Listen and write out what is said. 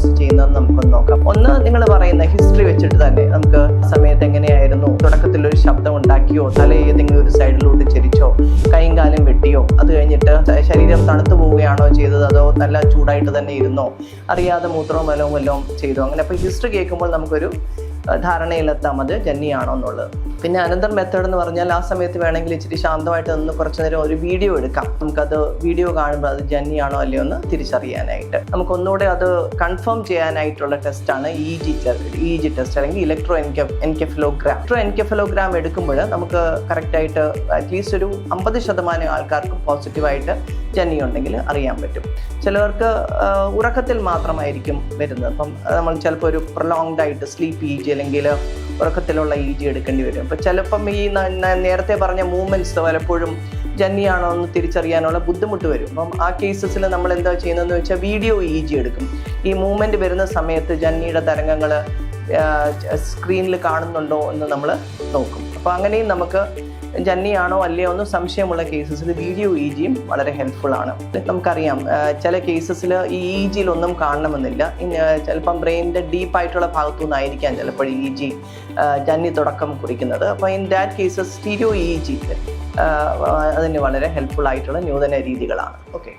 Diagnose ചെയ്യുന്നതെന്ന് നമുക്കൊന്ന് നോക്കാം. ഒന്ന് നിങ്ങൾ പറയുന്ന ഹിസ്റ്ററി വെച്ചിട്ട് തന്നെ നമുക്ക് സമയത്ത് എങ്ങനെയായിരുന്നു? തുടക്കത്തിൽ ഒരു ശബ്ദം ഉണ്ടാക്കിയോ? തല ഏതെങ്കിലും ഒരു സൈഡിലോട്ട് ചരിച്ചോ? കൈയും കാലും വെട്ടിയോ? അത് കഴിഞ്ഞിട്ട് ശരീരം തണുത്തു പോവുകയാണോ ചെയ്തത്? അതോ നല്ല ചൂടായിട്ട് തന്നെ ഇരുന്നോ? അറിയാതെ മൂത്രവും വല്ലവും വല്ലതും ചെയ്തോ? അങ്ങനെ അപ്പോൾ ഹിസ്റ്ററി കേൾക്കുമ്പോൾ നമുക്കൊരു ധാരണയിലെത്താം. അത് ജന്നിയാണോ എന്നുള്ളത്. പിന്നെ അനന്തർ മെത്തേഡ് എന്ന് പറഞ്ഞാൽ ആ സമയത്ത് വേണമെങ്കിൽ ഇച്ചിരി ശാന്തമായിട്ട് നിന്ന് കുറച്ച് നേരം ഒരു വീഡിയോ എടുക്കാം. നമുക്കത് വീഡിയോ കാണുമ്പോൾ അത് ജന്നിയാണോ അല്ലയോ എന്ന് തിരിച്ചറിയാനായിട്ട്. നമുക്ക് ഒന്നുകൂടെ അത് കൺഫേം ചെയ്യാനായിട്ടുള്ള ടെസ്റ്റാണ് E G E G test അല്ലെങ്കിൽ ഇലക്ട്രോ എൻകെ എൻകെഫലോഗ്രാം ഇലക്ട്രോ എൻകെഫലോഗ്രാം എടുക്കുമ്പോൾ നമുക്ക് കറക്റ്റായിട്ട് അറ്റ്ലീസ്റ്റ് ഒരു അമ്പത് ശതമാനം ആൾക്കാർക്ക് പോസിറ്റീവായിട്ട് ജന്നി ഉണ്ടെങ്കിൽ അറിയാൻ പറ്റും. ചിലവർക്ക് ഉറക്കത്തിൽ മാത്രമായിരിക്കും വരുന്നത്. അപ്പം നമ്മൾ ചിലപ്പോൾ ഒരു പ്രൊലോങ്ഡ് ആയിട്ട് സ്ലീപ്പ് ജി അല്ലെങ്കിൽ ഉറക്കത്തിലുള്ള ഇ ജി എടുക്കേണ്ടി വരും. അപ്പം ചിലപ്പം ഈ നേരത്തെ പറഞ്ഞ മൂവ്മെന്റ്സ് പലപ്പോഴും ജന്നിയാണോ എന്ന് തിരിച്ചറിയാനുള്ള ബുദ്ധിമുട്ട് വരും. അപ്പം ആ കേസസിൽ നമ്മൾ എന്താ ചെയ്യുന്നതെന്ന് വെച്ചാൽ വീഡിയോ ഇ ജി എടുക്കും. ഈ മൂവ്മെന്റ് വരുന്ന സമയത്ത് ജന്നിയുടെ തരംഗങ്ങൾ സ്ക്രീനിൽ കാണുന്നുണ്ടോ എന്ന് നമ്മൾ നോക്കും. അപ്പോൾ അങ്ങനെയും നമുക്ക് ജന്നിയാണോ അല്ലയോ എന്ന് സംശയമുള്ള കേസസിൽ വീഡിയോ ഇ ജിയും വളരെ ഹെൽപ്ഫുൾ ആണ്. നമുക്കറിയാം ചില കേസസിൽ ഈ ഇ ജിയിലൊന്നും കാണണമെന്നില്ല. ചിലപ്പം ബ്രെയിനിന്റെ ഡീപ്പായിട്ടുള്ള ഭാഗത്തു നിന്നായിരിക്കാം ചിലപ്പോൾ ഇ ജി ജന്നി തുടക്കം കുറിക്കുന്നത്. അപ്പോൾ in that cases stereo E G അതിന് വളരെ ഹെൽപ്ഫുൾ ആയിട്ടുള്ള നൂതന രീതികളാണ്. ഓക്കെ